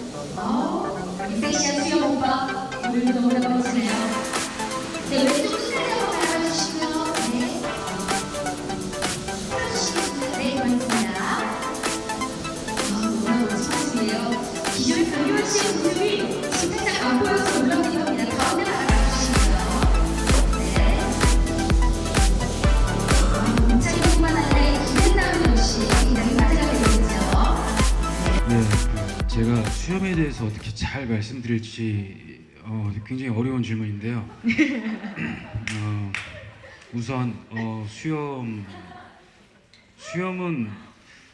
이 섹시한 수영 오빠 오늘도 우리도 넘어가 보세요. 수염에 대해서 어떻게 잘 말씀드릴지 어, 굉장히 어려운 질문인데요. 어, 우선 어, 수염 수염은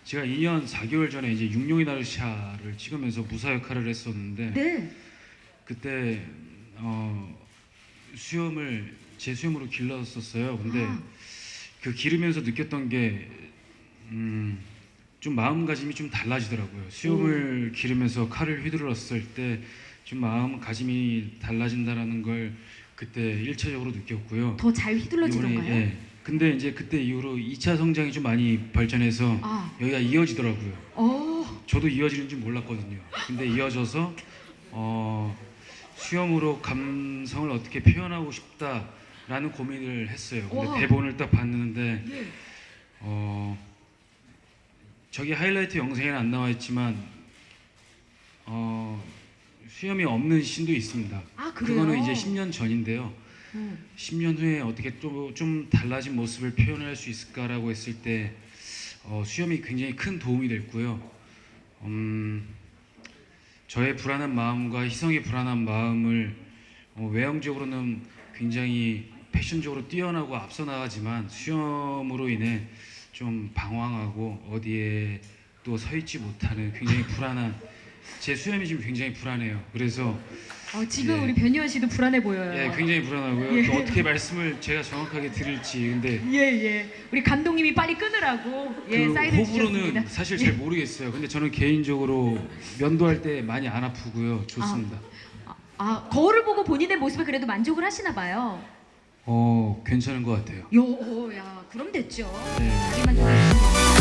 제가 2년 4개월 전에 이제 육룡이 나르샤를 찍으면서 무사 역할을 했었는데 네. 그때 어, 수염을 제 수염으로 길렀었어요. 근데 아. 그 기르면서 느꼈던 게 음, 좀 마음가짐이 좀 달라지더라고요. 수염을 기르면서 칼을 휘둘렀을 때 좀 마음가짐이 달라진다라는 걸 그때 일차적으로 느꼈고요. 더 잘 휘둘러지던가요? 예. 근데 이제 그때 이후로 2차 성장이 좀 많이 발전해서 아, 여기가 이어지더라고요. 어, 저도 이어지는 줄 몰랐거든요. 근데 이어져서 어, 수염으로 감성을 어떻게 표현하고 싶다라는 고민을 했어요. 근데 와. 대본을 딱 봤는데 네. 어, 저기 하이라이트 영상에는 안 나와 있지만 어, 수염이 없는 신도 있습니다. 아 그래요? 그거는 이제 10년 전인데요. 음. 10년 후에 어떻게 또좀 달라진 모습을 표현할 수 있을까라고 했을 때 어, 수염이 굉장히 큰 도움이 됐고요. 음, 저의 불안한 마음과 희성의 불안한 마음을 어, 외형적으로는 굉장히 패션적으로 뛰어나고 앞서 나가지만 수염으로 인해 좀 방황하고 어디에 또 서 있지 못하는 굉장히 불안한 제 수염이 지금 굉장히 불안해요. 그래서 어, 지금 예. 우리 변유원 씨도 불안해 보여요. 예, 굉장히 불안하고요. 예. 또 어떻게 말씀을 제가 정확하게 드릴지 근데 예, 예. 우리 감독님이 빨리 끊으라고 예, 그 사인해 주셨습니다. 호불호는 사실 잘 모르겠어요. 근데 저는 개인적으로 면도할 때 많이 안 아프고요. 좋습니다. 아, 거울을 보고 본인의 모습에 그래도 만족을 하시나 봐요. 어, 괜찮은 것 같아요. 요, 오, 야, 그럼 됐죠. 네. 자기 만족